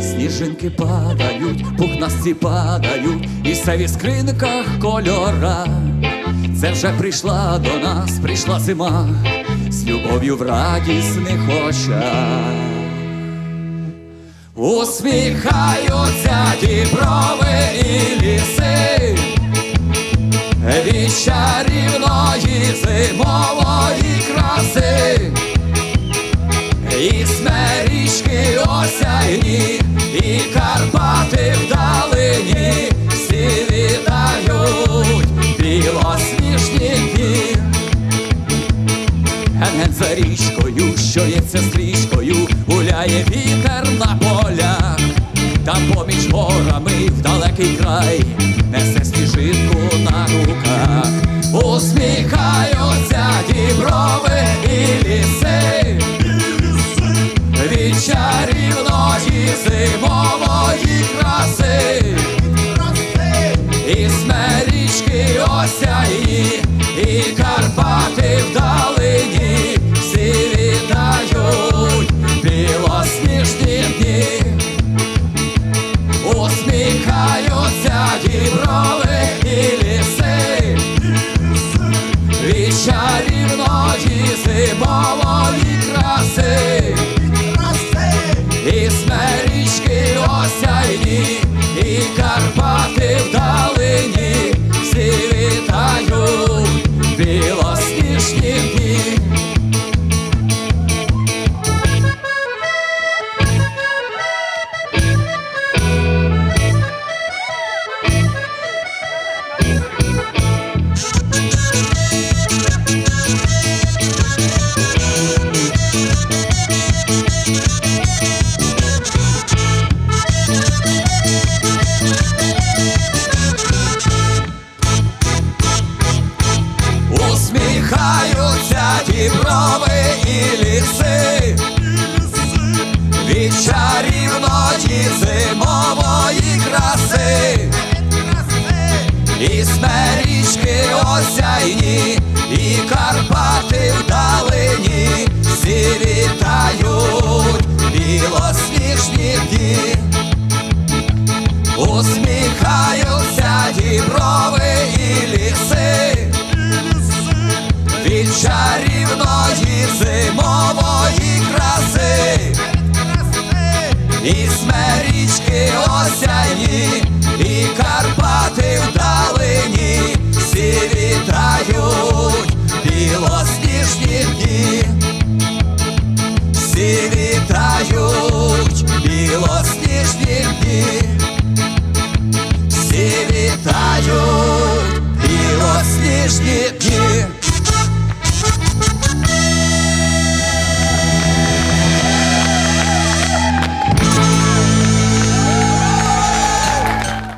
Сніжинки падають, пухнасті падають, і все в іскринках кольора. Це вже прийшла до нас, прийшла зима з любов'ю в радісних очах. Усміхаються діброви і ліси. Від чарівної зимової краси. І смерічки осяйні, і Карпати вдалині, за річкою, що ється стрічкою, гуляє вітер на та поміж горами в далекий край несе сніжинку на руках, усміхаються діброви і ліси від чарівної зимової краси. І смерічки осяї, і Карпати Карпати вдалині, Усміхаються діброви і від чарівної зимової краси. І смерічки осяйні, і Карпати вдалині, всі вітають білосніжні дні, всі вітають білосніжні дні, всі вітають